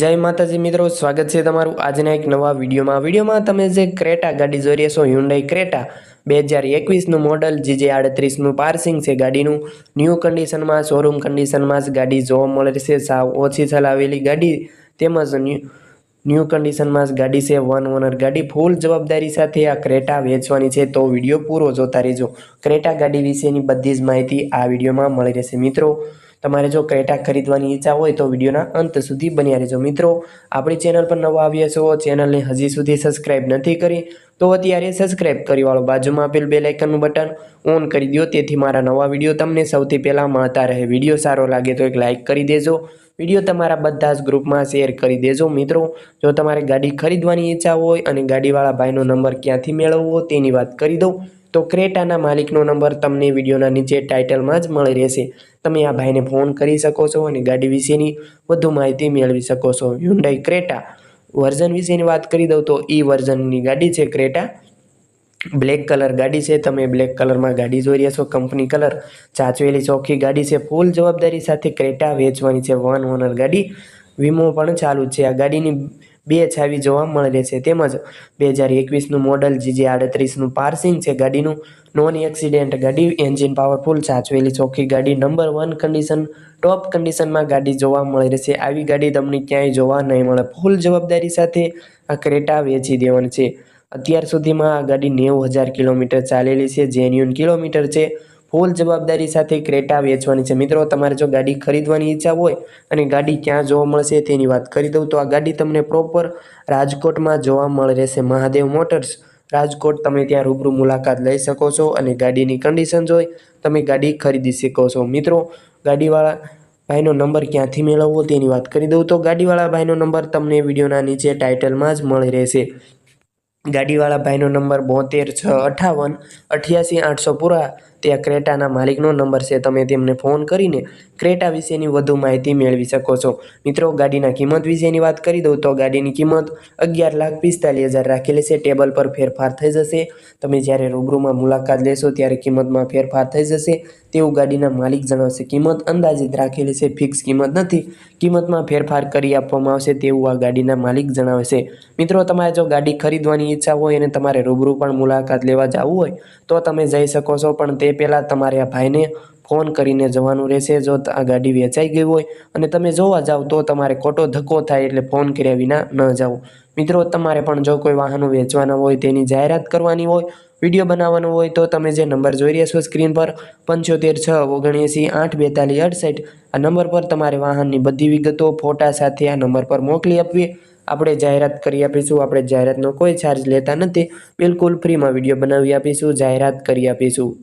જય માતાજી મિત્રો, સ્વાગત છે તમારું આજના એક નવા વિડીયોમાં. વિડીયોમાં તમે જે ક્રેટા ગાડી જોઈ રહ્યા છો હ્યુન્ડાઈ ક્રેટા બે હજાર એકવીસનું મોડલ જીજે આડત્રીસનું પાર્સિંગ છે ગાડીનું, ન્યૂ કન્ડિશનમાં, શોરૂમ કન્ડિશનમાં જ ગાડી જોવા મળે છે. સાવ ઓછી ચલાવેલી ગાડી તેમજ ન્યૂ કન્ડિશનમાં જ ગાડી છે. વન ઓનર ગાડી ફૂલ જવાબદારી સાથે આ ક્રેટા વેચવાની છે. તો વીડિયો પૂરો જોતા રહેજો. ક્રેટા ગાડી વિશેની બધી જ માહિતી આ વિડીયોમાં મળી રહેશે. મિત્રો તમારે જો ક્રેટા ખરીદવાની ઈચ્છા હોય તો વિડીયોના અંત સુધી બન્યા રહેજો. મિત્રો, આપણી ચેનલ પર નવા આવ્યા છો, ચેનલને હજી સુધી સબસ્ક્રાઈબ નથી કરી, તો અત્યારે સબસ્ક્રાઈબ કરી વાળો બાજુમાં આપેલ બે લાઇકનનું બટન ઓન કરી દો તેથી મારા નવા વીડિયો તમને સૌથી પહેલાં મળતા રહે. વીડિયો સારો લાગે તો એક લાઇક કરી દેજો. વીડિયો તમારા બધા જ ગ્રુપમાં શેર કરી દેજો. મિત્રો, જો તમારે ગાડી ખરીદવાની ઈચ્છા હોય અને ગાડીવાળા ભાઈનો નંબર ક્યાંથી મેળવવો તેની વાત કરી દઉં. તો ક્રેટાના માલિકનો નંબર તમને વિડીયોના નીચે ટાઇટલમાં જ મળી રહેશે. તમે આ ભાઈને ફોન કરી શકો છો અને ગાડી વિશેની વધુ માહિતી મેળવી શકો છો. હ્યુન્ડાઈ ક્રેટા વર્ઝન વિશેની વાત કરી દઉં તો ઈ વર્ઝનની ગાડી છે ક્રેટા બ્લેક કલર ગાડી છે. તમે બ્લેક કલરમાં ગાડી જોઈ રહ્યા છો. કંપની કલર ચાચવેલી ચોખ્ખી ગાડી છે. ફૂલ જવાબદારી સાથે ક્રેટા વેચવાની છે. વન ઓનર ગાડી. વીમો પણ ચાલુ છે. આ ગાડીની બે છાવી જોવા મળી રહેશે તેમજ બે હજાર એકવીસનું મોડલ જીજે આડત્રીસનું પાર્સિંગ છે. ગાડીનું નોન એક્સિડેન્ટ ગાડી, એન્જિન પાવરફુલ, સાચવેલી ચોખ્ખી ગાડી, નંબર વન કન્ડિશન ટોપ કન્ડિશનમાં ગાડી જોવા મળી રહેશે આવી ગાડી તમને ક્યાંય જોવા નહીં મળે. ફૂલ જવાબદારી સાથે આ ક્રેટા વેચી દેવાની છે. અત્યાર સુધીમાં આ ગાડી નેવું હજાર કિલોમીટર ચાલેલી છે. જેન્યુન કિલોમીટર છે. ફૂલ જવાબદારી સાથે ક્રેટા વેચવાની છે. મિત્રો, તમારે જો ગાડી ખરીદવાની ઈચ્છા હોય અને ગાડી ક્યાં જોવા મળશે તેની વાત કરી દઉં તો આ ગાડી તમને પ્રોપર રાજકોટમાં જોવા મળ રહેશે. મહાદેવ મોટર્સ રાજકોટ, તમે ત્યાં રૂબરૂ મુલાકાત લઈ શકો છો અને ગાડીની કન્ડિશન જોઈ તમે ગાડી ખરીદી શકો છો. મિત્રો, ગાડીવાળા ભાઈનો નંબર ક્યાંથી મેળવવો તેની વાત કરી દઉં તો ગાડીવાળા ભાઈનો નંબર તમને વિડીયોના નીચે ટાઇટલમાં જ મળી રહેશે. ગાડીવાળા ભાઈનો નંબર બોતેર છ અઠાવન અઠ્યાસી આઠસો પૂરા. તે ક્રેટાના માલિકનો નંબર છે. તમે તેમને ફોન કરીને ક્રેટા વિશેની વધુ માહિતી મેળવી શકો છો. મિત્રો, ગાડીના કિંમત વિશેની વાત કરી દઉં તો ગાડીની કિંમત અગિયાર લાખ પિસ્તાલીસ હજાર રાખેલી છે. ટેબલ પર ફેરફાર થઈ જશે. તમે જ્યારે રૂબરૂમાં મુલાકાત લેશો ત્યારે કિંમતમાં ફેરફાર થઈ જશે. તેવું ગાડીના માલિક જણાવશે, કિંમત અંદાજિત રાખેલી છે. ફિક્સ કિંમત નથી. કિંમતમાં ફેરફાર કરી આપવામાં આવશે. તેવું આ ગાડીના માલિક જણાવે છે. મિત્રો, તમારે જો ગાડી ખરીદવાની ઈચ્છા હોય અને તમારે રૂબરૂ પણ મુલાકાત લેવા જવું હોય, તો તમે જઈ શકો છો. પણ તે પહેલાં તમારે આ ભાઈને ફોન કરીને જવાનું રહેશે. જો આ ગાડી વેચાઈ ગઈ હોય અને તમે જોવા જાઓ તો તમારે ખોટો ધક્કો થાય એટલે ફોન કર્યા વિના ન જાઓ. મિત્રો, તમારે પણ જો કોઈ વાહનો વેચવાના હોય તેની જાહેરાત કરવાની હોય, વીડિયો બનાવવાનો હોય, તો તમે જે નંબર જોઈ રહ્યા છો સ્ક્રીન પર, પંચોતેર છ ઓગણએંસી આઠ બેતાલીસ અડસઠ, આ નંબર પર તમારે વાહનની બધી વિગતો, ફોટા સાથે આ નંબર પર મોકલી આપવી. આપણે જાહેરાત કરી આપીશું, આપણે જાહેરાતનો કોઈ ચાર્જ લેતા નથી. બિલકુલ ફ્રીમાં વીડિયો બનાવી આપીશું, જાહેરાત કરી આપીશું.